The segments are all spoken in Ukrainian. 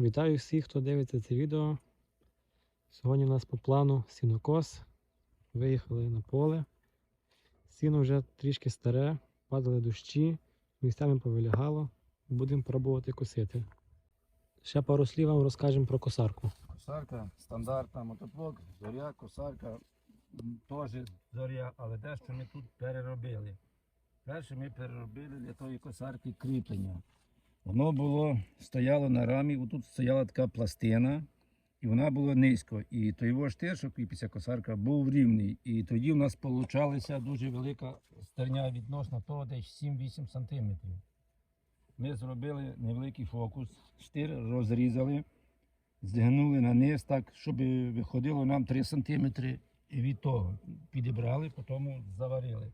Вітаю всіх, хто дивиться це відео. Сьогодні у нас по плану сінокос. Виїхали на поле. Сіно вже трішки старе, падали дощі, місцями повилягало. Будемо пробувати косити. Ще пару слів вам розкажемо про косарку. Косарка стандартна, мотоплок, зоря, косарка теж зоря, але дещо ми тут переробили. Перше ми переробили для тої косарки кріплення. Воно було, стояло на рамі, тут стояла така пластина, і вона була низько. І той його штиршок, і після косарка був рівний. І тоді в нас получалася дуже велика стерня відносно того, десь 7-8 см. Ми зробили невеликий фокус, штир розрізали згнули на низ так, щоб виходило нам 3 см і від того підібрали, потім заварили.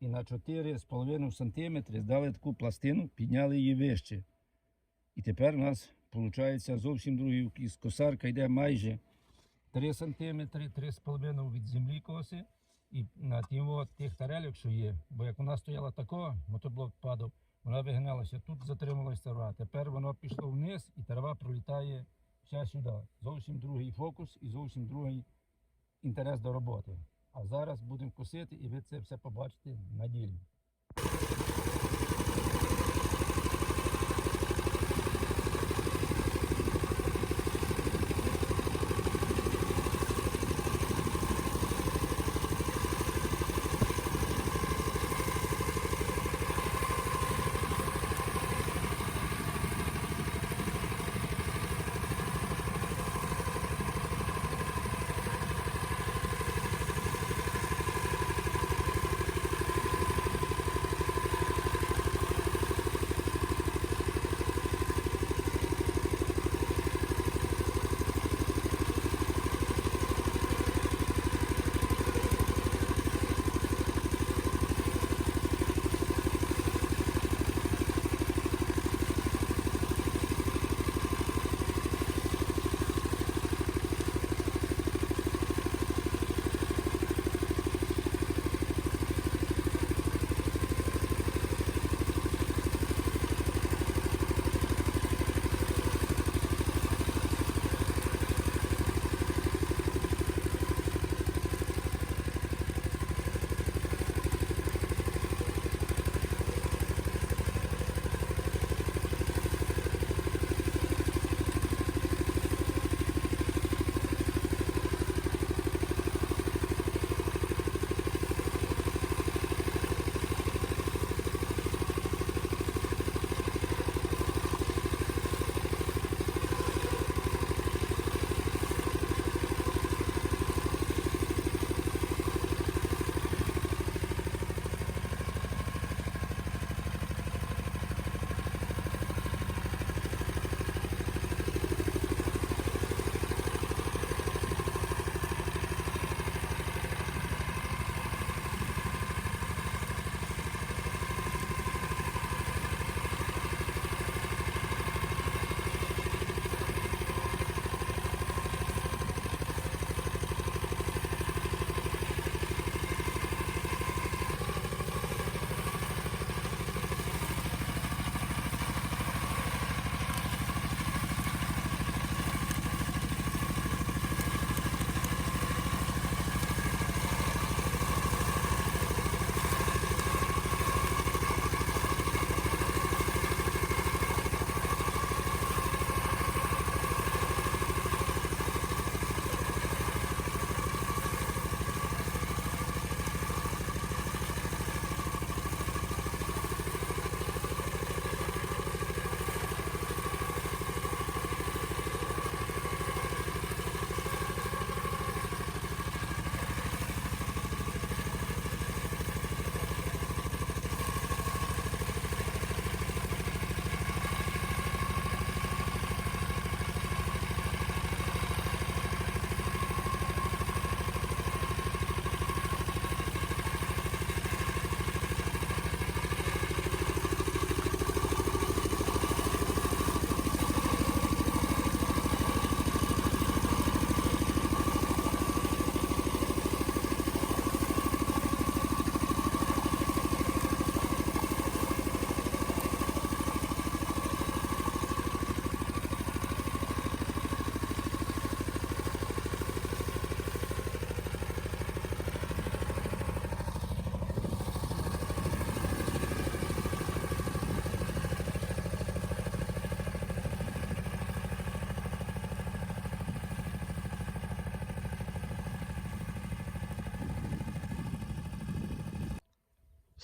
І на 4,5 см здали таку пластину, підняли її вище. І тепер у нас виходить зовсім другий із косарка йде майже 3 см, 3,5 від землі коси. І на тім от тих тарелях, що є, бо як вона стояла тако, мотоблок падав, вона вигналася, тут затрималась трава. Тепер воно пішло вниз і трава пролітає ще сюди. Зовсім другий фокус і зовсім другий інтерес до роботи. А зараз будемо косити і ви це все побачите на ділі.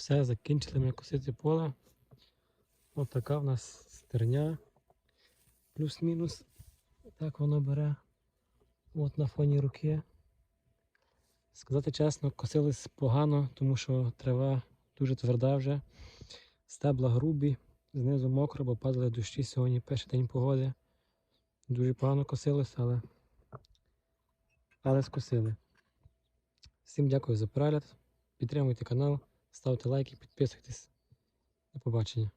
Все, закінчили ми косити поле. Ось така в нас стерня. Плюс-мінус. Так воно бере. От на фоні руки. Сказати чесно, косились погано, тому що трава дуже тверда вже. Стебла грубі, знизу мокро, бо падали дощі сьогодні перший день погоди. Дуже погано косилось, але, але скосили. Всім дякую за перегляд. Підтримуйте канал, ставте лайки, підписуйтесь. До побачення.